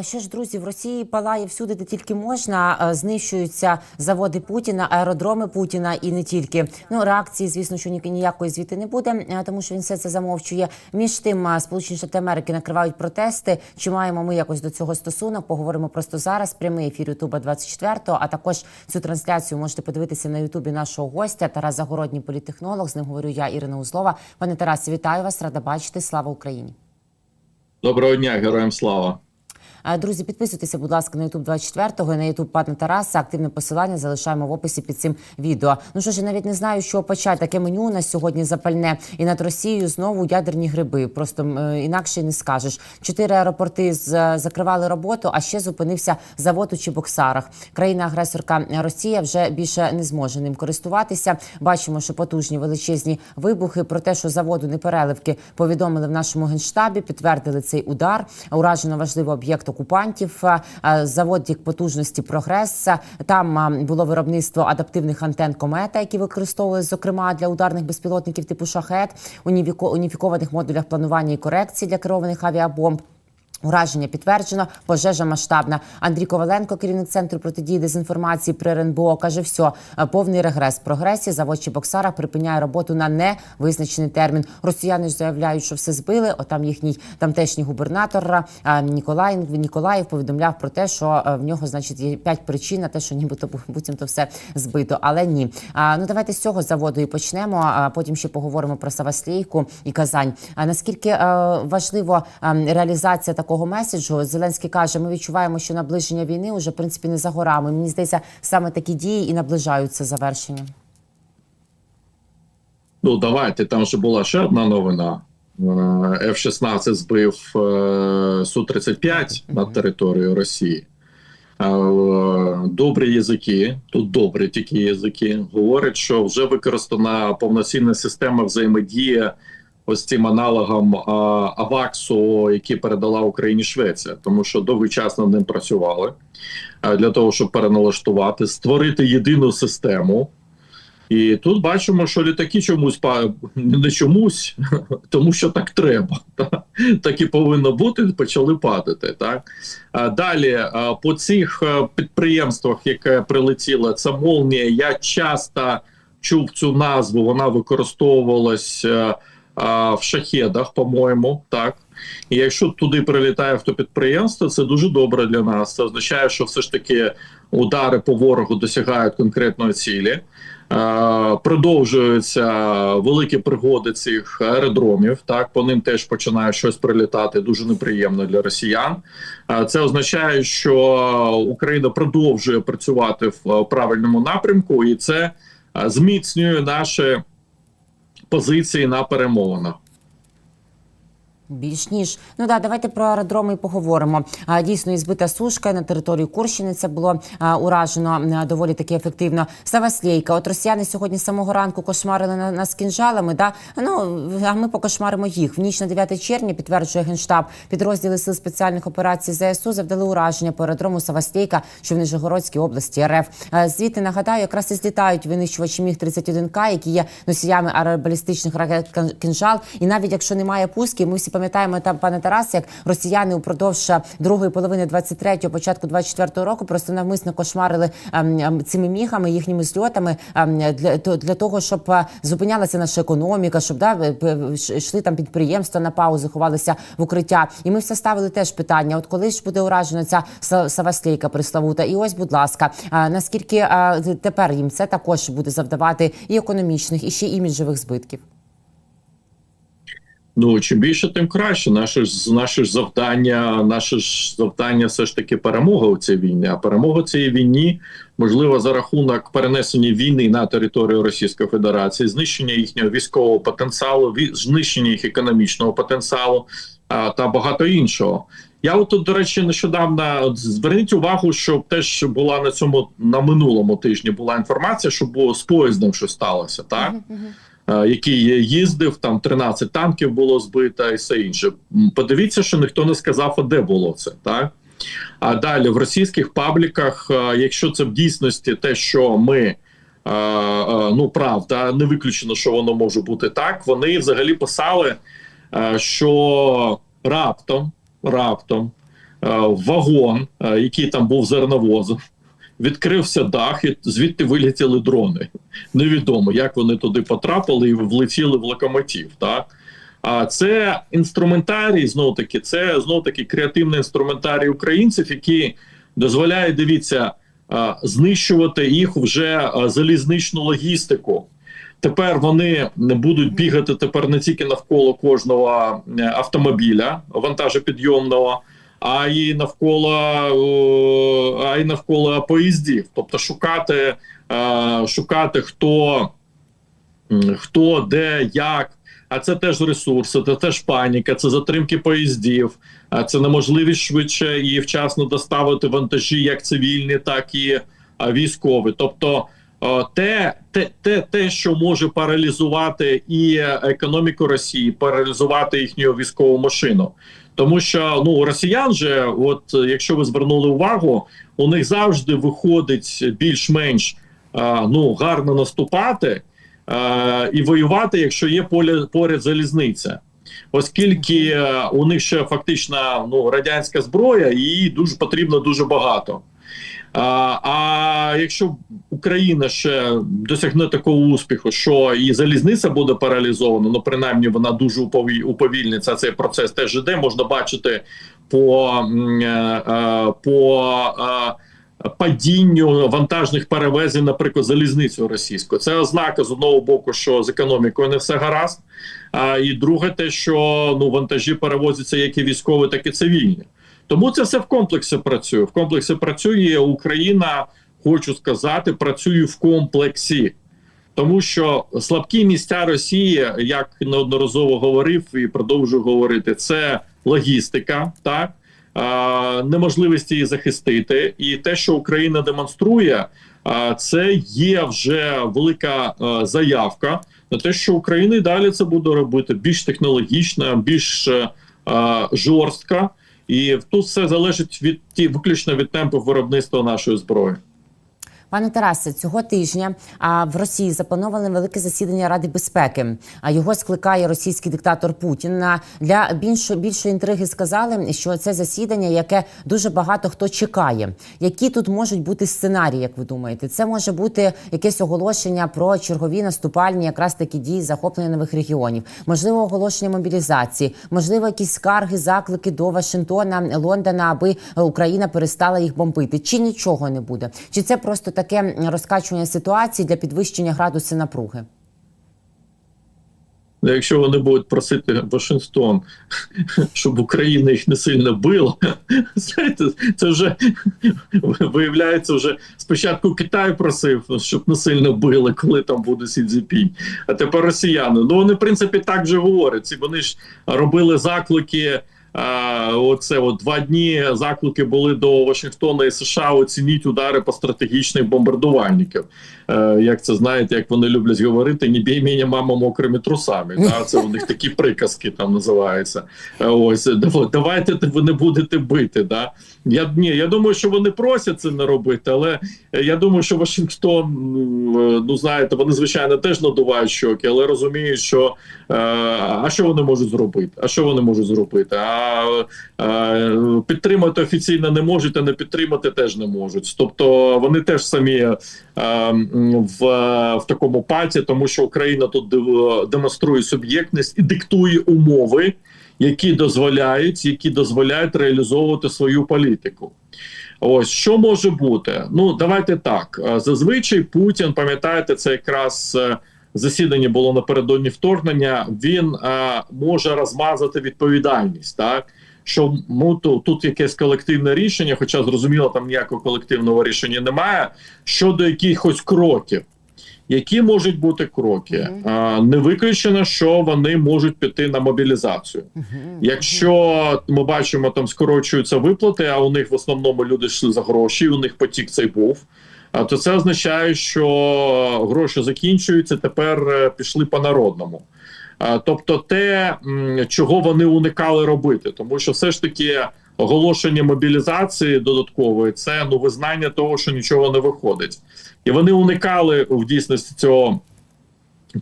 Що ж, друзі, в Росії палає всюди, де тільки можна. Знищуються заводи Путіна, аеродроми Путіна і не тільки. Ну реакції, звісно, що ні- ніякої звідти не буде, тому що він все це замовчує. Між тим, Сполучені Штати Америки накривають протести. Чи маємо ми якось до цього стосунок? Поговоримо просто зараз. Прямий ефір Ютуба 24 А також цю трансляцію можете подивитися на Ютубі нашого гостя Тарас Загородній, політтехнолог. З ним говорю я, Ірина Узлова. Пане Тарасе, вітаю вас, рада бачити. Слава Україні. Доброго дня, героям слава. Друзі, підписуйтеся, будь ласка, на YouTube 24-го і на YouTube пана Тараса. Активне посилання залишаємо в описі під цим відео. Ну що ж, я навіть не знаю, що почати. Таке меню у нас сьогодні запальне. І над Росією знову ядерні гриби. Просто е, інакше не скажеш. Чотири аеропорти з- закривали роботу, а ще зупинився завод у Чебоксарах. Країна-агресорка Росія вже більше не зможе ним користуватися. Бачимо, що потужні величезні вибухи. Про те, що заводу непереливки повідомили в нашому генштабі, підтвердили цей удар. Уражено важливий об'єкт окупантів. А, а, Завод як потужності прогрес. Там було виробництво адаптивних антенн комета, які використовують зокрема для ударних безпілотників типу шахет, уніфіко- уніфікованих модулях планування і корекції для керованих авіабомб. Ураження підтверджено, пожежа масштабна. Андрій Коваленко, керівник центру протидії дезінформації при РНБО, каже: все, повний регрес. Прогресі завод Чебоксара припиняє роботу на невизначений термін. Росіяни ж заявляють, що все збили. Отам їхній тамтешній губернатор е, Ніколай Ніколаєв повідомляв про те, що е, в нього, значить, є п'ять причин на те, що нібито буцімто все збито. Але ні. Ну давайте з цього заводу і почнемо. А потім ще поговоримо про Саваслійку і Казань. А наскільки е, важливо е, реалізація такого меседжу? Зеленський каже: ми відчуваємо, що наближення війни вже в принципі не за горами. Мені здається, саме такі дії і наближаються завершенням. Ну давайте там же була ще одна новина. Е, F-16 збив е, Су-35 над територією Росії. Е, Добрі язики, тут добрі тільки язики, говорять, що вже використана повноцінна система взаємодії ось цим аналогом е, Аваксу, який передала Україні Швеція, тому що довгий час над ним працювали е, для того, щоб переналаштувати, створити єдину систему. І тут бачимо, що літаки чомусь не чомусь, тому що так треба. та. Так і повинно бути, почали падати. Так далі по цих е, підприємствах, яке прилетіло, це молнія. Я часто чув цю назву. Вона використовувалась е, а, в шахедах, по-моєму, так. І якщо туди прилітає автопідприємство, це дуже добре для нас. Це означає, що все ж таки удари по ворогу досягають конкретної цілі. Продовжуються великі пригоди цих аеродромів. Так по ним теж починає щось прилітати. Дуже неприємно для росіян. Це означає, що Україна продовжує працювати в правильному напрямку, і це зміцнює наші позиції на перемовинах. Більш ніж ну да, давайте про аеродроми поговоримо. А дійсно і збита сушка на території Курщини. Це було а, уражено а, доволі таки ефективно. Саваслейка. От росіяни сьогодні з самого ранку кошмарили на, нас кінжалами. Да ну а ми покошмаримо їх. В ніч на 9 червня підтверджує генштаб. Підрозділи сил спеціальних операцій ЗСУ завдали ураження по аеродрому Саваслейка, що в Нижегородській області РФ. А, Звідти нагадаю, якраз і злітають винищувачі міг 31 к які є носіями аеробалістичних ракет «Кін- кінжал. І навіть якщо немає пусків, ми всі пам'ятаємо там, пане Тарас, як росіяни упродовж е, другої половини 23-го, початку 24-го року просто навмисно кошмарили ем, ем, цими міхами, їхніми зльотами ем, для, для того, щоб е, зупинялася наша економіка, щоб да, е, йшли там підприємства на паузу, ховалися в укриття. І ми все ставили теж питання: от коли ж буде уражена ця Са- Саваслейка пресловута? І ось, будь ласка, наскільки тепер їм це також буде завдавати і економічних, і ще іміджових збитків? Ну чим більше, тим краще. Наше ж наше ж завдання, наше ж завдання все ж таки перемога у цій війні. А перемога цієї війні можливо за рахунок перенесення війни на територію Російської Федерації, знищення їхнього військового потенціалу, знищення їх економічного потенціалу а, та багато іншого. Я от тут, до речі, нещодавно зверніть увагу, що теж була на цьому на минулому тижні була інформація, що було з поїздом, що сталося, так. Е, який їздив, там 13 танків було збито і все інше. Подивіться, що ніхто не сказав, а де було це, так? А далі в російських пабліках, е, якщо це в дійсності те, що ми. е, Ну, правда, не виключено, що воно може бути так. Вони взагалі писали, що раптом, раптом вагон, який там був зерновозом. Відкрився дах, і звідти вилетіли дрони. Невідомо, як вони туди потрапили і влетіли в локомотив. Так? А це інструментарій, знов таки, це знов таки креативний інструментарій українців, які дозволяє, дивіться, знищувати їх вже залізничну логістику. Тепер вони будуть бігати тепер не тільки навколо кожного е, автомобіля вантажопідйомного, а й навколо а й навколо поїздів. Тобто шукати, е, шукати хто, хто, де, як. А це теж ресурси, це теж паніка, це затримки поїздів, це неможливість швидше і вчасно доставити вантажі, як цивільні, так і військові. Тобто, е, те, те, те, те, що може паралізувати і економіку Росії, паралізувати їхню військову машину. Тому що ну росіян же, от якщо ви звернули увагу, у них завжди виходить більш-менш ну гарно наступати і воювати, якщо є поле поряд залізниця. Оскільки е, у них ще фактично ну радянська зброя, її дуже потрібно дуже багато. А, а якщо Україна ще досягне такого успіху, що і залізниця буде паралізована, ну принаймні вона дуже упові- уповільниться. Цей процес теж іде. Можна бачити по, е, е, по е, падінню вантажних перевезень, наприклад, залізницю російську. Це ознака з одного боку, що з економікою не все гаразд. А і друге, те, що ну вантажі перевозяться як і військові, так і цивільні. Тому це все в комплексі працює. В комплексі працює Україна, хочу сказати, працює в комплексі. Тому що слабкі місця Росії, як неодноразово говорив і продовжую говорити, це логістика, так а, неможливість її захистити, і те, що Україна демонструє, це є вже велика заявка на те, що Україна і далі це буде робити більш технологічно, більш е, жорстко. І тут все залежить від ті виключно від темпу виробництва нашої зброї. Пане Тарасе, цього тижня в Росії заплановане велике засідання Ради безпеки. А його скликає російський диктатор Путін. Для більшої більшої інтриги сказали, що це засідання, яке дуже багато хто чекає. Які тут можуть бути сценарії, як ви думаєте? Це може бути якесь оголошення про чергові наступальні, якраз такі дії захоплення нових регіонів, можливо, оголошення мобілізації, можливо, якісь скарги, заклики до Вашингтона, Лондона, аби Україна перестала їх бомбити. Чи нічого не буде? Чи це просто таке розкачування ситуації для підвищення градусу напруги? Ну, Якщо вони будуть просити Вашингтон, щоб Україна їх не сильно била, знаєте, це вже виявляється, вже спочатку Китай просив, щоб не сильно били, коли там буде Сі Цзіпінь, а тепер росіяни. Ну вони в принципі так же говорять. Вони ж робили заклики. А, оце от два дні заклики були до Вашингтона і США. Оцініть удари по стратегічних бомбардувальників. Е, як це знаєте, як вони люблять говорити, не бій мене мама мокрими трусами. Да? Це у них такі приказки там називаються. Е, Ось дав- давайте ви не будете бити. Да? Я ні, я думаю, що вони просять це не робити, але е, я думаю, що Вашингтон, е, ну знаєте, вони звичайно теж надувають щоки, але розуміють, що е, а що вони можуть зробити? А що вони можуть зробити? А е, підтримати офіційно не можуть, а не підтримати теж не можуть. Тобто вони теж самі е, в, в такому паті, тому що Україна тут демонструє суб'єктність і диктує умови, які дозволяють, які дозволяють реалізовувати свою політику. Ось що може бути? Ну давайте так. Е, Зазвичай Путін, пам'ятаєте, це якраз е, засідання було напередодні вторгнення. Він е, може розмазати відповідальність, так що ну тут, тут якесь колективне рішення, хоча зрозуміло, там ніякого колективного рішення немає щодо якихось кроків. Які можуть бути кроки? Мгм. А, не виключено, що вони можуть піти на мобілізацію. Якщо ми бачимо, там скорочуються виплати, а у них в основному люди йшли за гроші, у них потік цей був. А то це означає, що гроші закінчуються. Тепер е, пішли по народному. Тобто, те, чого вони уникали робити, тому що все ж таки оголошення мобілізації додаткової це ну визнання того, що нічого не виходить, і вони уникали в дійсності цього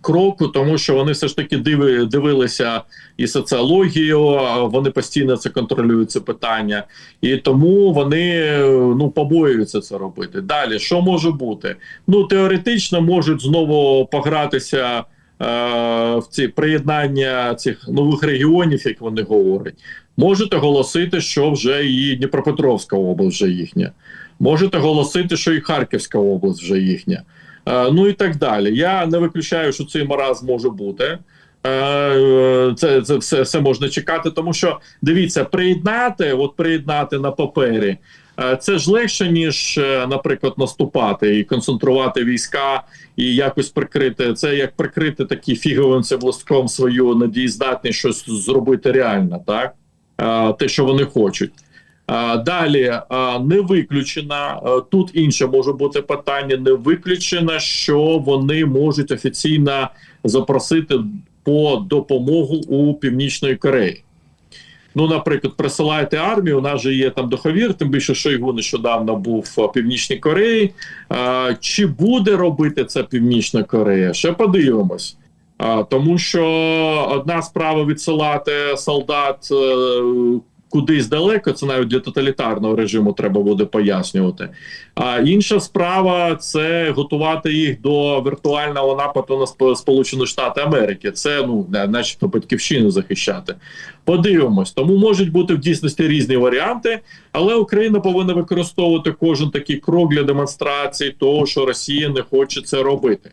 кроку, тому що вони все ж таки диви, дивилися і соціологію, вони постійно це контролюють це питання, і тому вони ну побоюються це робити. Далі що може бути? Ну теоретично можуть знову погратися. е, В ці приєднання цих нових регіонів, як вони говорять, можете оголосити, що вже і Дніпропетровська область вже їхня. Можете оголосити, що і Харківська область вже їхня. Е, ну і так далі. Я не виключаю, що цей маразм може бути. Е, Це, це все, все можна чекати, тому що дивіться, приєднати, от приєднати на папері. е, Це ж легше, ніж, е, наприклад, наступати і концентрувати війська і якось прикрити. Це як прикрити такі фіговим цеблостком свою надієздатність щось зробити реально, так? Е, Те, що вони хочуть. Далі не виключено, тут інше може бути питання. Не виключено, що вони можуть офіційно запросити по допомогу у Північної Кореї. Ну, наприклад, присилайте армію. У нас же є там договір, тим більше Шойгу нещодавно був в Північній Кореї. Чи буде робити це Північна Корея? Ще подивимось. Тому що одна справа відсилати солдат е, кудись далеко, це навіть для тоталітарного режиму треба буде пояснювати. А інша справа це готувати їх до віртуального нападу на Сп- Сполучені Штати Америки. Це ну не- начебто батьківщину захищати. Подивимось, тому можуть бути в дійсності різні варіанти, але Україна повинна використовувати кожен такий крок для демонстрації того, що Росія не хоче це робити.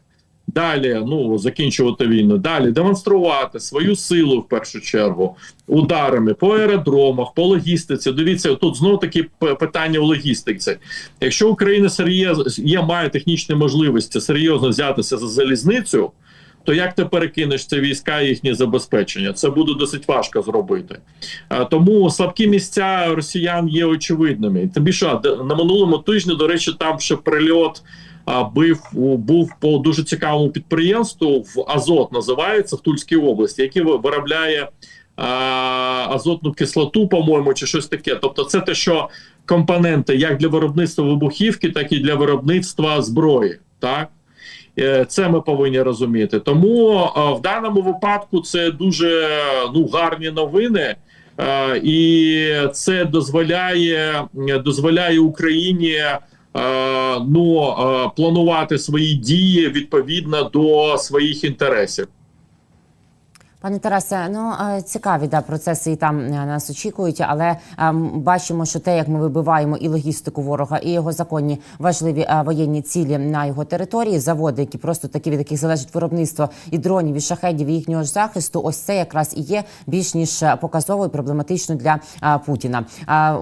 Далі ну закінчувати війну. Далі демонструвати свою силу в першу чергу ударами по аеродромах, по логістиці. Дивіться, тут знов таки питання в логістиці. Якщо Україна серйозно є, має технічні можливості серйозно взятися за залізницю, то як ти перекинеш це війська і їхнє забезпечення? Це буде досить важко зробити. Тому слабкі місця росіян є очевидними. Тим більше на минулому тижні, до речі, там ще прильот. Бив був по дуже цікавому підприємству в Азот називається в Тульській області, яке виробляє азотну кислоту, по-моєму, чи щось таке. Тобто, це те, що компоненти як для виробництва вибухівки, так і для виробництва зброї. Так Е, це ми повинні розуміти. Тому в даному випадку це дуже ну гарні новини. І це дозволяє дозволяє Україні ну е, планувати свої дії відповідно до своїх інтересів. Пане Тарасе, ну е, цікаві да процеси і там е, нас очікують, але е, бачимо, що те, як ми вибиваємо і логістику ворога, і його законні важливі воєнні цілі на його території, заводи, які просто такі від яких залежить виробництво і дронів, і шахедів, і їхнього ж захисту. Ось це якраз і є більш ніж показово і проблематично для Путіна.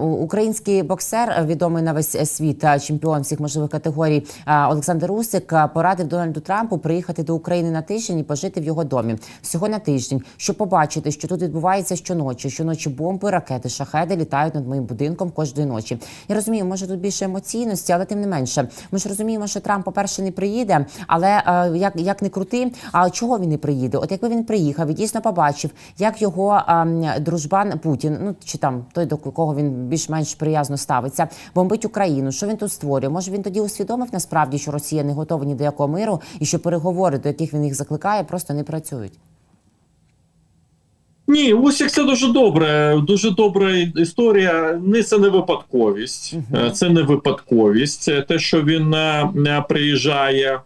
Український боксер, відомий на весь світ, чемпіон всіх можливих категорій Олександр Усик е, порадив Дональду Трампу приїхати до України на тиждень і пожити в його домі всього на тиждень, щоб побачити, що тут відбувається щоночі. Щоночі бомби, ракети, шахеди літають над моїм будинком кожної ночі. Я розумію, може тут більше емоційності, але тим не менше, ми ж розуміємо, що Трамп, по-перше, не приїде. Але е, як, як не крути, а чого він не приїде? От якби він приїхав і дійсно побачив, як його е, дружбан Путін, ну чи там той до кого він більш-менш приязно ставиться, бомбить Україну. Що він тут створює? Може він тоді усвідомив насправді, що Росія не готова ні до якого миру, і що переговори, до яких він їх закликає, просто не працюють. Ні, Усік це дуже добре. Дуже добра історія. Не це не випадковість. Е, Це не випадковість. Те, що він е, е, приїжджає.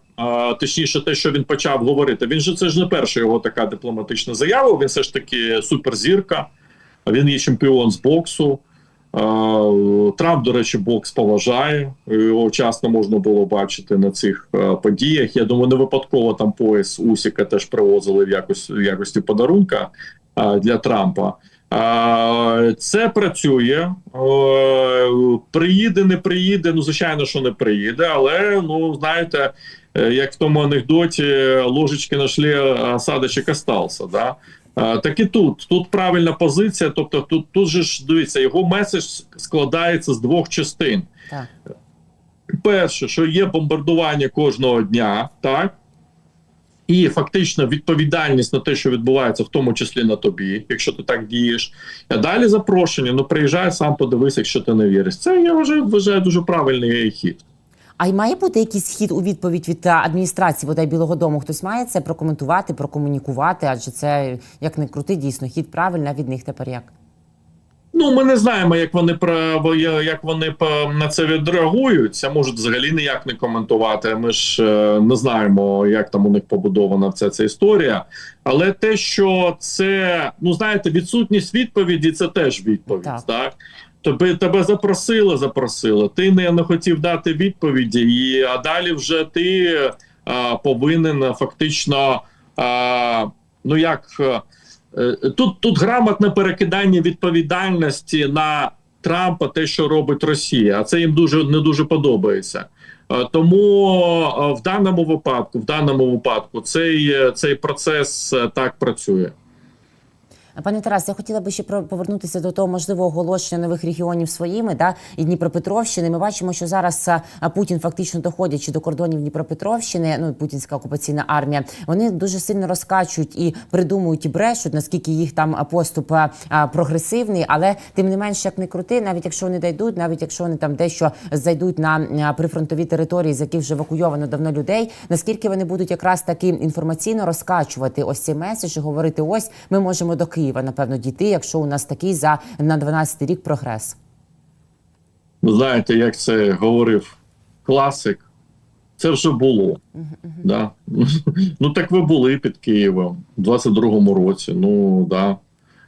Точніше, те, що він почав говорити. Він же це ж не перша його така дипломатична заява. Він все ж таки суперзірка. Він є чемпіон з боксу. Трамп, до речі, бокс поважає. Його вчасно можна було бачити на цих подіях. Я думаю, не випадково там пояс Усіка теж привозили в якось в якості подарунка для Трампа. Е, Це працює. Е, Приїде, не приїде. Ну, звичайно, що не приїде, але ну знаєте, е, як в тому анекдоті ложечки нашли, осадочок остався. Да? Е, Так і тут. Тут правильна позиція. Тобто, тут, тут же ж дивіться, його меседж складається з двох частин. Так. Перше, що є бомбардування кожного дня, так? І фактично відповідальність на те, що відбувається, в тому числі на тобі, якщо ти так дієш. А далі запрошення: ну приїжджай сам подивись, якщо ти не віриш. Це я вважаю, вважаю дуже правильний хід. А й має бути якийсь хід у відповідь від адміністрації бодай Білого Дому? Хтось має це прокоментувати, прокомунікувати? Адже це як не крути, дійсно хід правильний, а від них тепер як? Ну, ми не знаємо, як вони про як вони на це відреагують. Можуть взагалі ніяк не коментувати. Ми ж е, не знаємо, як там у них побудована вся ця історія. Але те, що це ну знаєте, відсутність відповіді, це теж відповідь. Так. Так, Тебе, тебе запросили, запросили. Ти не, не хотів дати відповіді, і а далі вже ти а, повинен фактично. А, ну як. Е, Тут, тут грамотне перекидання відповідальності на Трампа, те, що робить Росія, а це їм дуже не дуже подобається. Е, Тому е, в даному випадку, в даному випадку, цей, цей процес так працює. Пане Тарас, я хотіла би ще повернутися до того можливого оголошення нових регіонів своїми, да і Дніпропетровщини. Ми бачимо, що зараз Путін фактично доходячи до кордонів Дніпропетровщини, ну путінська окупаційна армія, вони дуже сильно розкачують і придумують і брешуть, наскільки їх там поступ прогресивний, але тим не менш, як не крути, навіть якщо вони дійдуть, навіть якщо вони там дещо зайдуть на прифронтові території, з яких вже евакуйовано давно людей, наскільки вони будуть якраз таки інформаційно розкачувати ось цей меседж, і говорити: ось ми можемо до Києва, напевно, дійти, якщо у нас такий за на 12 рік прогрес. Ну, знаєте, як це говорив класик, це вже було. Да? Ну так ви були під Києвом у 22-му році. Ну да.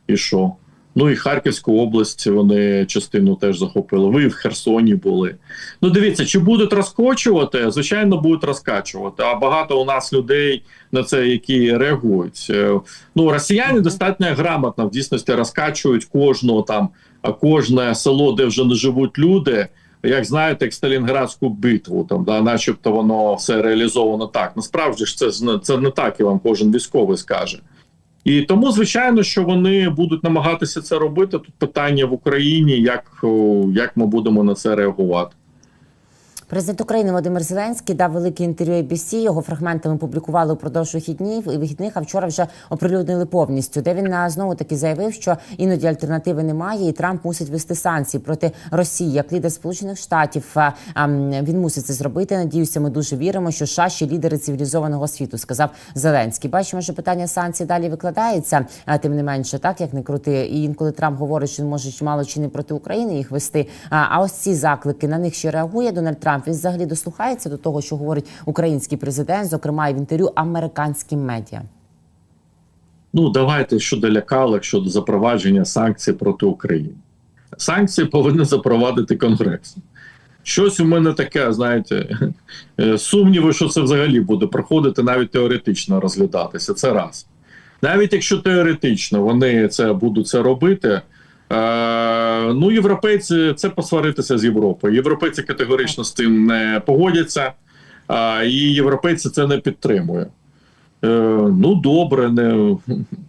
І що? Ну і Харківську область вони частину теж захопили. Ви в Херсоні були. Ну дивіться, чи будуть розкочувати? Звичайно, будуть розкачувати. А багато у нас людей на це, які реагують. Е, Ну, росіяни достатньо грамотно в дійсності розкачують кожного там, а кожне село, де вже не живуть люди. Як знаєте, як Сталінградську битву, там да, начебто воно все реалізовано так. Насправді ж це це не так, і вам кожен військовий скаже. І тому, звичайно, що вони будуть намагатися це робити. Тут питання в Україні, як, як ми будемо на це реагувати. Президент України Володимир Зеленський дав велике інтерв'ю ABC, Його фрагментами публікували упродовж вихіднів і вихідних, а вчора вже оприлюднили повністю. Де він знову таки заявив, що іноді альтернативи немає, і Трамп мусить вести санкції проти Росії. Як лідер Сполучених Штатів він мусить це зробити. Надіюся, ми дуже віримо, що США ще лідери цивілізованого світу, сказав Зеленський. Бачимо, що питання санкцій далі викладається. Тим не менше, так як не крути. І інколи Трамп говорить, що може мало чи не проти України їх вести. А ось ці заклики на них ще реагує Дональд Трамп. Він взагалі дослухається до того, що говорить український президент, зокрема і в інтерв'ю американським медіа. Ну, давайте щодо лякалок, щодо запровадження санкцій проти України. Санкції повинен запровадити Конгрес. Щось у мене таке, знаєте, е, сумніви, що це взагалі буде проходити, навіть теоретично розглядатися. Це раз. Навіть якщо теоретично вони це будуть це робити. Е, ну, європейці це посваритися з Європою. Європейці категорично з цим не погодяться, і європейці це не підтримують. Е, ну, добре, не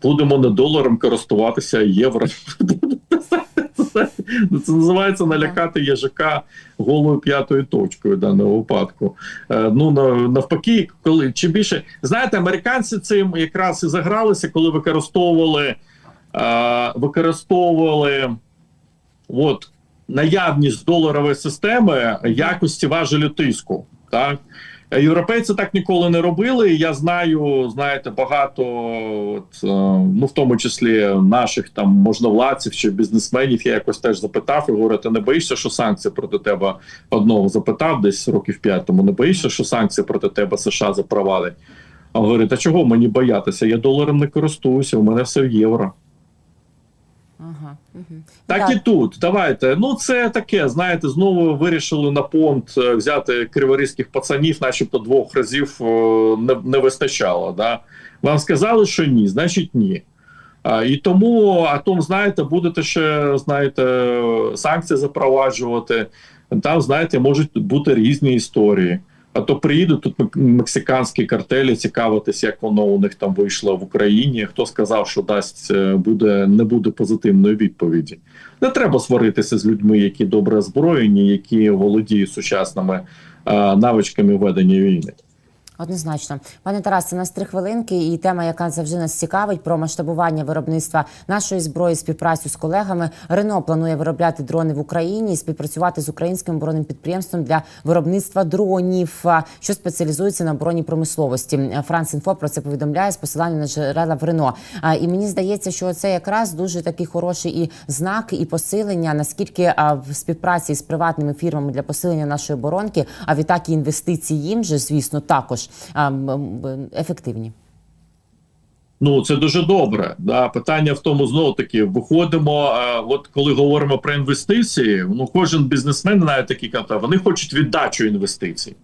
будемо не доларом користуватися а євро. Це називається налякати їжака голою п'ятою точкою в даному випадку. Е, ну навпаки, коли чим більше знаєте, американці цим якраз і загралися, коли використовували використовували от наявність доларової системи якості важелю тиску. Так європейці так ніколи не робили. Я знаю, знаєте, багато, от, е, ну в тому числі наших там можновладців чи бізнесменів. Я якось теж запитав і говорю, ти не боїшся, що санкції проти тебе одного запитав десь років п'ять тому. Не боїшся, що санкції проти тебе США запровадить. А говорить, а чого мені боятися? Я доларом не користуюся, у мене все в євро. Ага. Угу. Так і тут. Давайте. Ну, це таке. Знаєте, знову вирішили на понт е, взяти криворізьких пацанів, начебто двох разів е, не, не вистачало. Да? Вам сказали, що ні, значить ні. А, і тому, а тому, знаєте, будете ще знаєте, санкції запроваджувати. Там, знаєте, можуть бути різні історії. А то приїдуть тут мек- мексиканські картелі цікавитись, як воно у них там вийшло в Україні. Хто сказав, що дасть е, буде не буде позитивної відповіді? Не треба сваритися з людьми, які добре озброєні, які володіють сучасними е, навичками ведення війни. Однозначно, пане Тарасе, у нас три хвилинки, і тема, яка завжди нас цікавить, про масштабування виробництва нашої зброї, співпрацю з колегами. Рено планує виробляти дрони в Україні і співпрацювати з українським оборонним підприємством для виробництва дронів, що спеціалізується на оборонній промисловості. Францінфо про це повідомляє з посиланням на джерела в Рено. І мені здається, що це якраз дуже такий хороший і знак, і посилення, наскільки в співпраці з приватними фірмами для посилення нашої оборонки, а відтак і інвестиції їм же, звісно, також а, м, м, ефективні. Ну, це дуже добре. Да. Питання в тому знову таки виходимо. е, от коли говоримо про інвестиції, ну кожен бізнесмен, навіть такий контакт, вони хочуть віддачу інвестицій.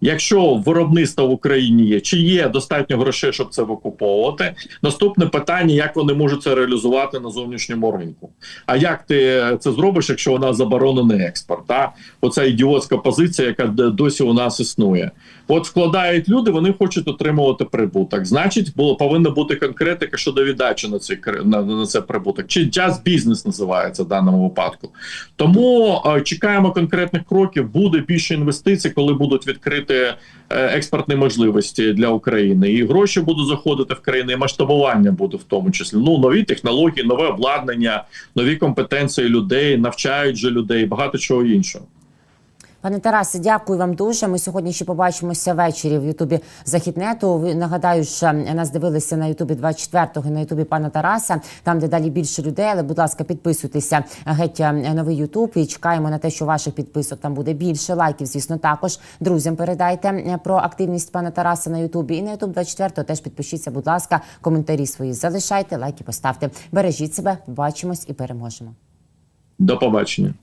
Якщо виробництво в Україні є, чи є достатньо грошей, щоб це викуповувати? Наступне питання: як вони можуть це реалізувати на зовнішньому ринку? А як ти це зробиш, якщо у нас заборонений експорт? Та оця ідіотська позиція, яка досі у нас існує. От вкладають люди, вони хочуть отримувати прибуток. Значить, було повинна бути конкретика щодо віддачі на цей на, на це прибуток. Чи джаз бізнес називається в даному випадку. Тому е, чекаємо конкретних кроків. Буде більше інвестицій, коли будуть відкриті е, експортні можливості для України, і гроші будуть заходити в країну, і масштабування буде в тому числі. Ну нові технології, нове обладнання, нові компетенції людей, навчають же людей, багато чого іншого. Пане Тарасе, дякую вам дуже. Ми сьогодні ще побачимося ввечері в Ютубі Західнету. Нагадаю, що нас дивилися на Ютубі 24-го і на Ютубі пана Тараса, там де далі більше людей. Але, будь ласка, підписуйтеся геть е, новий Ютуб і чекаємо на те, що ваших підписок там буде більше. Лайків, звісно, також друзям передайте е, про активність пана Тараса на Ютубі. І на Ютуб 24-го теж підпишіться, будь ласка, коментарі свої залишайте, лайки поставте. Бережіть себе, побачимось і переможемо. До побачення.